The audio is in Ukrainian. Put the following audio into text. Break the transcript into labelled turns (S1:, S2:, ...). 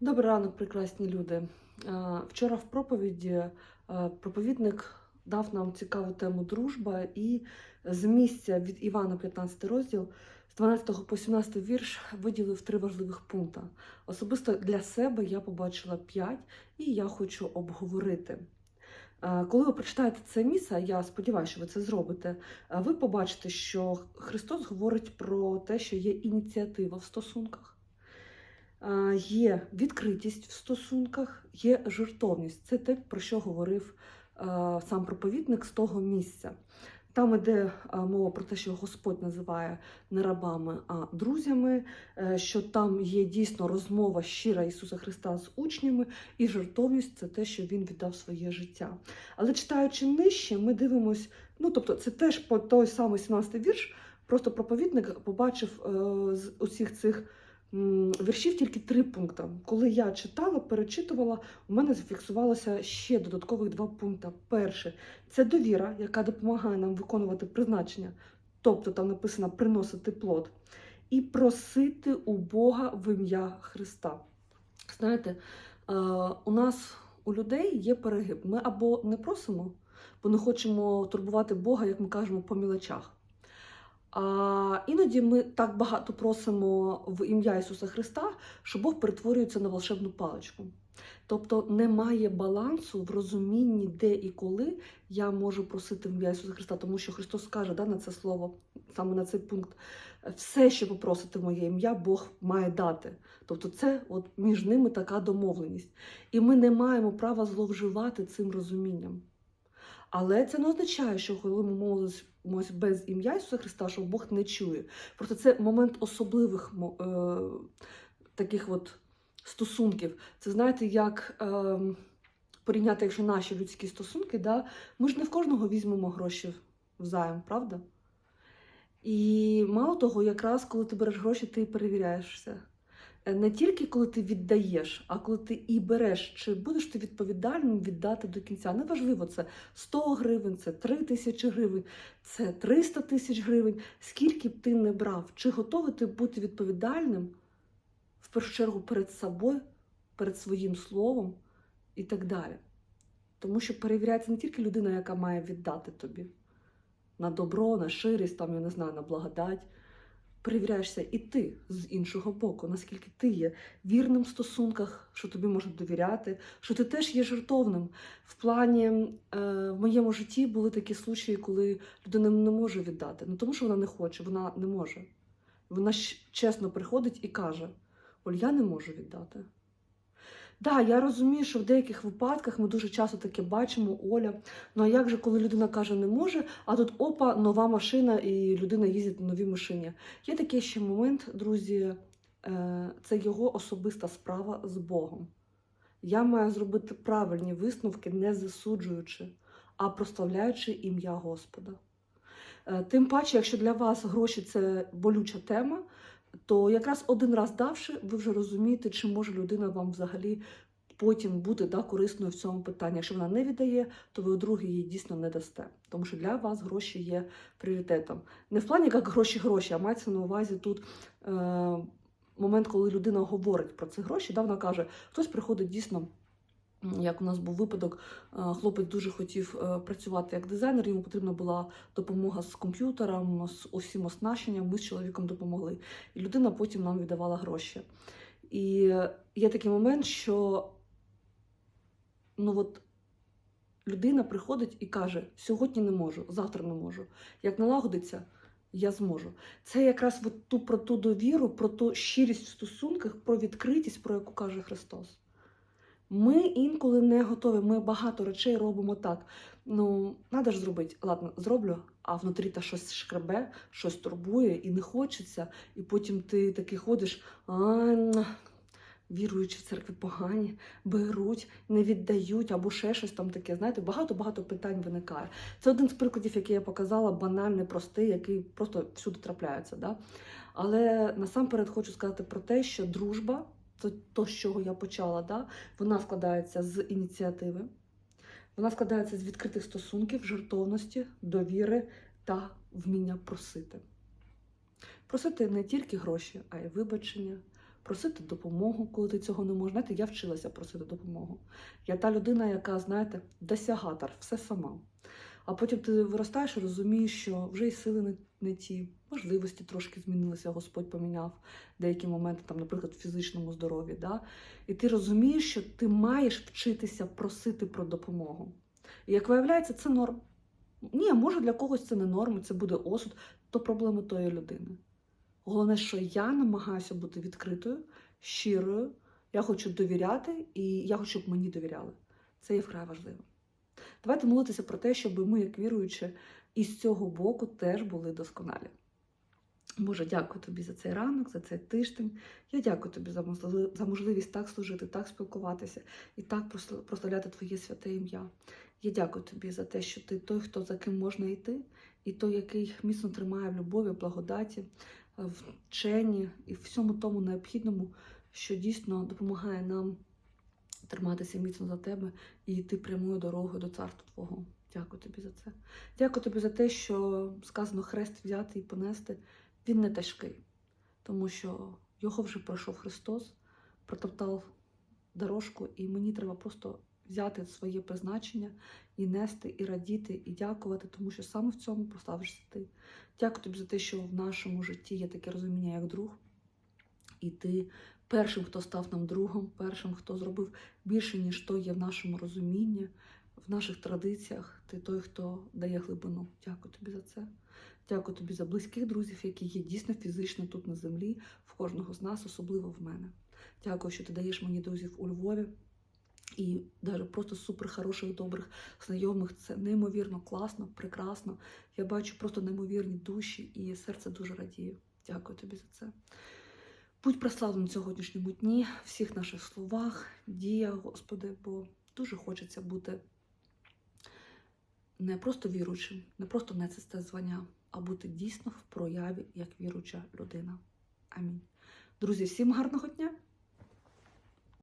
S1: Добрий ранок, прекрасні люди. Е, Вчора в проповіді е, проповідник дав нам цікаву тему дружба, і з місця від Івана, 15 розділ, з 12 по 17 вірш виділив три важливих пункти. Особисто для себе я побачила п'ять, і я хочу обговорити. Е, Коли ви прочитаєте це місце, я сподіваюся, що ви це зробите. Ви побачите, що Христос говорить про те, що є ініціатива в стосунках. Є відкритість в стосунках, є жертовність. Це те, про що говорив сам проповідник з того місця. Там іде мова про те, що Господь називає не рабами, а друзями, е, що там є дійсно розмова щира Ісуса Христа з учнями, і жертовність це те, що Він віддав своє життя. Але читаючи нижче, ми дивимось, ну тобто, це теж по той самий 17 вірш, просто проповідник побачив е, з усіх цих віршів тільки три пункти. Коли я читала, перечитувала, у мене зафіксувалося ще додаткових два пункти. Перше це довіра, яка допомагає нам виконувати призначення, тобто там написано приносити плод, і просити у Бога в ім'я Христа. Знаєте, е, у нас у людей є перегиб. Ми або не просимо, бо не хочемо турбувати Бога, як ми кажемо, по мілочах. А іноді ми так багато просимо в ім'я Ісуса Христа, що Бог перетворюється на волшебну паличку. Тобто немає балансу в розумінні, де і коли я можу просити в ім'я Ісуса Христа, тому що Христос каже да, на це слово, саме на цей пункт, все, що попросите моє ім'я, Бог має дати. Тобто це от між ними така домовленість. І ми не маємо права зловживати цим розумінням. Але це не означає, що коли ми молимось без ім'я Ісуса Христа, що Бог не чує. Просто це момент особливих е, таких от стосунків. Це знаєте, як е, порівняти, якщо наші людські стосунки, да, ми ж не в кожного візьмемо гроші взаєм, правда? І мало того, якраз коли ти береш гроші, ти перевіряєш все. Е, Не тільки коли ти віддаєш, а коли ти і береш, чи будеш ти відповідальним віддати до кінця. Неважливо, це 100 гривень, це 3 тисячі гривень, це 300 тисяч гривень. Скільки б ти не брав, чи готовий ти бути відповідальним в першу чергу перед собою, перед своїм словом і так далі. Тому що перевіряється не тільки людина, яка має віддати тобі на добро, на ширість, там, я не знаю, на благодать. Перевіряєшся і ти з іншого боку, наскільки ти є вірним в стосунках, що тобі можуть довіряти, що ти теж є жертовним. В плані е, в моєму житті були такі случаї, коли людина не може віддати. Не тому, що вона не хоче, вона не може. Вона чесно приходить і каже: Оль, я не можу віддати. Да, я розумію, що в деяких випадках ми дуже часто таке бачимо, Оля. Ну а як же, коли людина каже не може, а тут опа, нова машина, і людина їздить на новій машині. Є такий ще момент, друзі, е, це його особиста справа з Богом. Я маю зробити правильні висновки, не засуджуючи, а прославляючи ім'я Господа. Е, Тим паче, якщо для вас гроші це болюча тема, то якраз один раз давши, ви вже розумієте, чи може людина вам взагалі потім бути да, корисною в цьому питанні. Якщо вона не віддає, то ви другий її дійсно не дасте. Тому що для вас гроші є пріоритетом. Не в плані як гроші-гроші, а мається на увазі тут е, момент, коли людина говорить про ці гроші, да, вона каже, хтось приходить дійсно. Як у нас був випадок, е, хлопець дуже хотів е, працювати як дизайнер, йому потрібна була допомога з комп'ютером, з усім оснащенням. Ми з чоловіком допомогли. І людина потім нам віддавала гроші. І є такий момент, що ну от людина приходить і каже: сьогодні не можу, завтра не можу. Як налагодиться, я зможу. Це якраз от ту про ту довіру, про ту щирість в стосунках, про відкритість, про яку каже Христос. Ми інколи не готові. Ми багато речей робимо так. Ну, треба ж зробити. Ладно, зроблю, а внутрі та щось шкребе, щось турбує і не хочеться. І потім ти такий ходиш, а, віруючі в церкві погані, беруть, не віддають або ще щось там таке. Знаєте, багато-багато питань виникає. Це один з прикладів, який я показала, банальний, простий, який просто всюди трапляється. Да? Але насамперед хочу сказати про те, що дружба то, з чого я почала, да? вона складається з ініціативи, вона складається з відкритих стосунків, жертовності, довіри та вміння просити. Просити не тільки гроші, а й вибачення, просити допомогу, коли ти цього не можеш. Знаєте, я вчилася просити допомогу. Я та людина, яка, знаєте, досягатор, все сама. А потім ти виростаєш і розумієш, що вже і сили не, не ті, можливості трошки змінилися, Господь поміняв деякі моменти, там, наприклад, в фізичному здоров'ї. Да? І ти розумієш, що ти маєш вчитися просити про допомогу. І як виявляється, це норм. Ні, може для когось це не норм, це буде осуд, то проблеми тої людини. Головне, що я намагаюся бути відкритою, щирою, я хочу довіряти, і я хочу, щоб мені довіряли. Це є вкрай важливо. Давайте молитися про те, щоб ми, як віруючі, із цього боку теж були досконалі. Боже, дякую тобі за цей ранок, за цей тиждень. Я дякую тобі за можли- за можливість так служити, так спілкуватися і так прославляти Твоє святе ім'я. Я дякую тобі за те, що ти той, хто за ким можна йти, і той, який міцно тримає в любові, благодаті, в вченні і всьому тому необхідному, що дійсно допомагає нам триматися міцно за тебе і йти прямою дорогою до царства Твого. Дякую тобі за це. Дякую тобі за те, що сказано хрест взяти і понести. Він не тяжкий, тому що його вже пройшов Христос, протоптав дорожку, і мені треба просто взяти своє призначення і нести, і радіти, і дякувати, тому що саме в цьому прославишся ти. Дякую тобі за те, що в нашому житті є таке розуміння, як друг, і ти першим, хто став нам другом, першим, хто зробив більше, ніж то є в нашому розумінні, в наших традиціях. Ти той, хто дає глибину. Дякую тобі за це. Дякую тобі за близьких друзів, які є дійсно фізично тут на землі, в кожного з нас, особливо в мене. Дякую, що ти даєш мені друзів у Львові. І навіть просто супер хороших, добрих знайомих. Це неймовірно класно, прекрасно. Я бачу просто неймовірні душі, і серце дуже радіє. Дякую тобі за це. Будь прославлений сьогоднішньому дні, всіх наших словах, діях, Господи, бо дуже хочеться бути не просто віруючим, не просто нести це звання, а бути дійсно в прояві як віруча людина. Амінь. Друзі, всім гарного дня!